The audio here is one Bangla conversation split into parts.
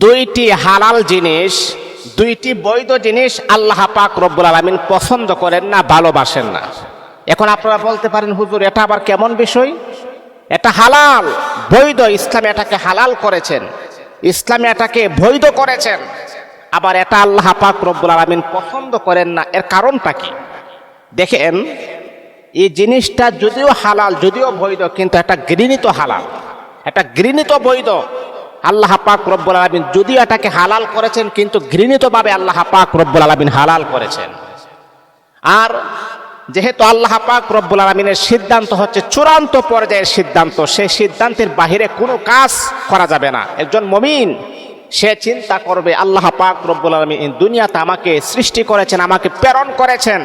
দুইটি হালাল জিনিস, দুইটি বৈধ জিনিস আল্লাহ পাক রব্বুল আলমিন পছন্দ করেন না, ভালোবাসেন না। এখন আপনারা বলতে পারেন, হুজুর, এটা আবার কেমন বিষয়? এটা হালাল, বৈধ, ইসলাম এটাকে হালাল করেছেন। ইসলাম এটাকে বৈধ করেছেন। আবার এটা আল্লাহ পাক রব্বুল আলমিন পছন্দ করেন না, এর কারণটা কি? দেখেন, এই জিনিসটা যদিও হালাল, যদিও বৈধ, কিন্তু একটা গৃহীত হালাল। একটা গৃহীত বৈধ। আল্লাহ পাক রব্বুল আলমিন যদিও এটাকে হালাল করেছেন, কিন্তু ঘৃণিতভাবে আল্লাহ পাক রব্বুল আলমিন হালাল করেছেন। আর যেহেতু আল্লাহ পাক রব্বুল আলমিনের সিদ্ধান্ত হচ্ছে চূড়ান্ত পর্যায়ের সিদ্ধান্ত, সেই সিদ্ধান্তের বাহিরে কোনো কাজ করা যাবে না। একজন মমিন, সে চিন্তা করবে, আল্লাহ পাক রব্বুল আলমিন দুনিয়াতে আমাকে সৃষ্টি করেছেন, আমাকে প্রেরণ করেছেন।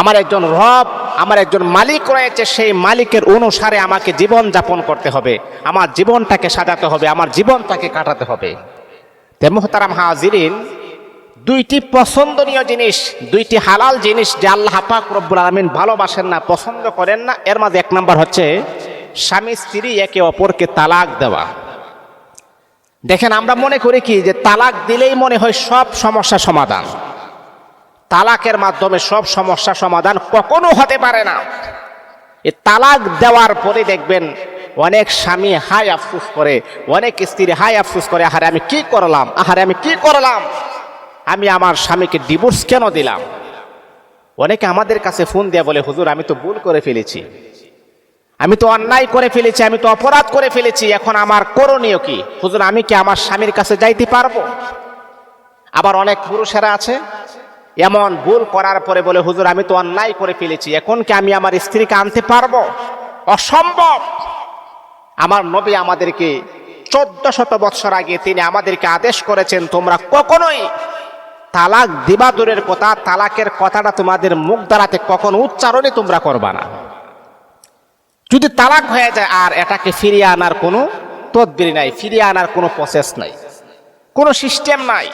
আমার একজন রব আমার একজন মালিক রয়েছে, সেই মালিকের অনুসারে আমাকে জীবন যাপন করতে হবে। আমার জীবনটাকে সাজাতে হবে, আমার জীবনটাকে কাটাতে হবে। তে মোহতারাম হাজিরিন, দুইটি পছন্দনীয় জিনিস, দুইটি হালাল জিনিস যে আল্লাহ পাক রব্বুল আলমিন ভালোবাসেন না, পছন্দ করেন না, এর মাঝে এক নম্বর হচ্ছে, স্বামী স্ত্রী একে অপরকে তালাক দেওয়া। দেখেন, আমরা মনে করি কি যে তালাক দিলেই মনে হয় সব সমস্যা সমাধান। তালাকের মাধ্যমে সব সমস্যা সমাধান কখনো হতে পারে না। এই তালাক দেওয়ার পরে দেখবেন অনেক স্বামী হাই আফসুস করে, অনেক স্ত্রী হাই আফসুস করে, আহারে আমি কি করলাম, আহারে আমি কি করলাম? আমি আমার স্বামীকে ডিভোর্স কেন দিলাম? অনেকে আমাদের কাছে ফোন দিয়ে বলে, হুজুর, আমি তো ভুল করে ফেলেছি। আমি তো অন্যায় করে ফেলেছি, আমি তো অপরাধ করে ফেলেছি, এখন আমার করণীয় কি? হুজুর, আমি কি আমার স্বামীর কাছে যাইতে পারব? আবার অনেক পুরুষেরা আছে এমন ভুল করার পরে বলে, হুজুর, আমি তো অন্যায় করে ফেলেছি। এখন কি আমি আমার স্ত্রীকে আনতে পারব? অসম্ভব! আমার নবী আমাদেরকে চোদ্দ শত বৎসর আগে তিনি আমাদেরকে আদেশ করেছেন, তোমরা কখনোই তালাক দিবা দূরের কথা, তালাকের কথাটা তোমাদের মুখ দ্বারাতে কখনো উচ্চারণে তোমরা করবা না। যদি তালাক হয়ে যায়, আর এটাকে ফিরিয়ে আনার কোনো তদবির নাই, ফিরিয়ে আনার কোনো প্রসেস নাই, কোনো সিস্টেম নাই।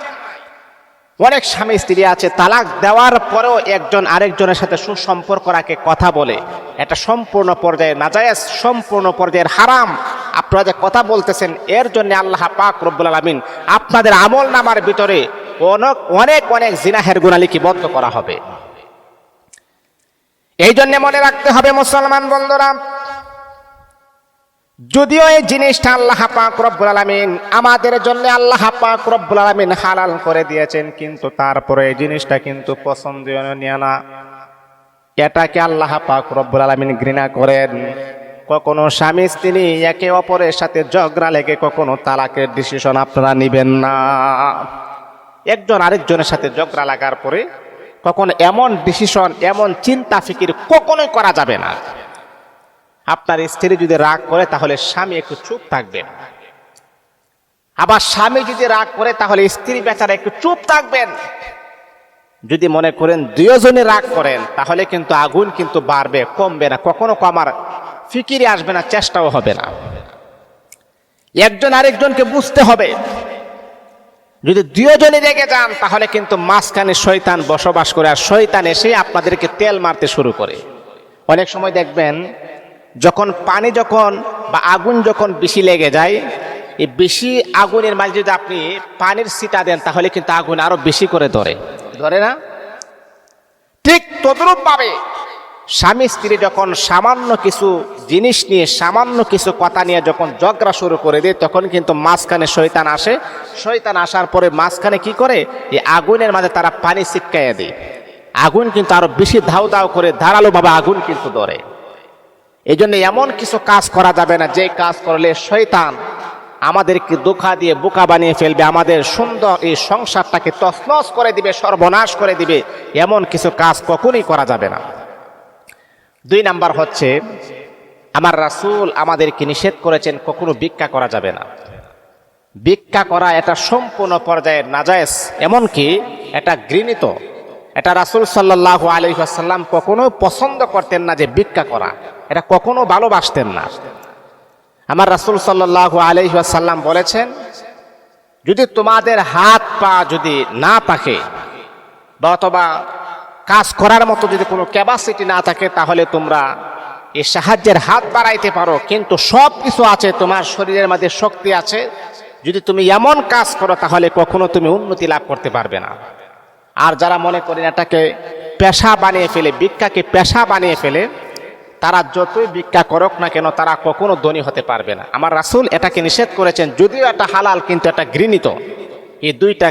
অনেক স্বামী স্ত্রী আছে, তালাক দেওয়ার পরেও একজন আরেকজনের সাথে সুসম্পর্ক রাখে, কথা বলে। এটা সম্পূর্ণ পর্যায়ে নাজায়েজ, সম্পূর্ণ পর্যায়ের হারাম। আপনারা যে কথা বলতেছেন, এর জন্য আল্লাহ পাক রব্বুল আলমিন আপনাদের আমল নামার ভিতরে অনেক অনেক অনেক জিনাহের গুণালিকে বদ্ধ করা হবে। এই জন্য মনে রাখতে হবে মুসলমান বন্ধুরা যদিও এই জিনিসটা আল্লাহ পাক রব্বুল আলামিন আমাদের জন্য আল্লাহ পাক রব্বুল আলামিন হালাল করে দিয়েছেন, কিন্তু তারপরে এই জিনিসটা কিন্তু পছন্দনীয় না। এটাকে আল্লাহ পাক রব্বুল আলামিন ঘৃণা করেন। কখনো স্বামী স্ত্রী একে অপরের সাথে ঝগড়া লেগে কখনো তালাকের ডিসিশন আপনারা নেবেন না। একজন আরেকজনের সাথে ঝগড়া লাগার পরে কখনো এমন ডিসিশন এমন চিন্তা ফিকির কখনোই করা যাবে না। আপনার স্ত্রী যদি রাগ করে, তাহলে স্বামী একটু চুপ থাকবেন আবার স্বামী যদি রাগ করে, তাহলে স্ত্রী বেচারা একটু চুপ থাকবেন। যদি মনে করেন দুজনে রাগ করেন, তাহলে কিন্তু আগুন কিন্তু বাড়বে, কমবে না। কখনো কমার ফিকিরে আসবে না, চেষ্টাও হবে না। একজন আরেকজনকে বুঝতে হবে। যদি দুজনে রেগে যান, তাহলে কিন্তু মাঝখানে শয়তান বসবাস করে, আর শয়তান এসে আপনাদেরকে তেল মারতে শুরু করে। অনেক সময় দেখবেন যখন পানি যখন বা আগুন যখন বেশি লেগে যায়, এই বেশি আগুনের মাঝে যদি আপনি পানির সিটা দেন, তাহলে কিন্তু আগুন আরও বেশি করে ধরে। ধরে না? ঠিক তদ্রূপ পাবে স্বামী স্ত্রী যখন সামান্য কিছু জিনিস নিয়ে, সামান্য কিছু কথা নিয়ে যখন ঝগড়া শুরু করে দেয়, তখন কিন্তু মাঝখানে শৈতান আসে। শৈতান আসার পরে মাঝখানে কি করে? এই আগুনের মাঝে তারা পানি ছিটকাইয়া দেয়। আগুন কিন্তু আরও বেশি ধাউ ধাউ করে, ধারালোভাবে আগুন কিন্তু ধরে। এই জন্য এমন কিছু কাজ করা যাবে না যে কাজ করলে শয়তান আমাদেরকে ধোকা দিয়ে বোকা বানিয়ে ফেলবে, আমাদের সুন্দর এই সংসারটাকে তছনছ করে দিবে, সর্বনাশ করে দিবে, এমন কিছু কাজ কখনই করা যাবে না। দুই নাম্বার হচ্ছে, আমার রাসূল আমাদেরকে নিষেধ করেছেন কখনো ভিক্ষা করা যাবে না। ভিক্ষা করা এটা সম্পূর্ণ পর্যায়ের নাজায়েজ, এমনকি এটা ঘৃণিত। এটা রাসূল সাল্লাহ আলহাসাল্লাম কখনো পছন্দ করতেন না যে ভিক্ষা করা। এটা কখনো ভালোবাসতেন না। আমার রাসূল সাল্লাহ আলহাসাল্লাম বলেছেন, যদি তোমাদের হাত পা যদি না থাকে বা অথবা কাজ করার মতো যদি কোনো ক্যাপাসিটি না থাকে, তাহলে তোমরা এই সাহায্যের হাত বাড়াইতে পারো। কিন্তু সব কিছু আছে, তোমার শরীরের মধ্যে শক্তি আছে। যদি তুমি এমন কাজ করো, তাহলে কখনো তুমি উন্নতি লাভ করতে পারবে না। আর যারা মনে করেন এটাকে পেশা বানিয়ে ফেলে, ভিক্ষাকে পেশা বানিয়ে ফেলে, তারা যতই ভিক্ষা করক না কেন, তারা কখনো ধনী হতে পারবে না। আমার রাসুল এটাকে নিষেধ করেছেন, যদিও এটা হালাল, কিন্তু এটা ঘৃণিত। এই দুইটা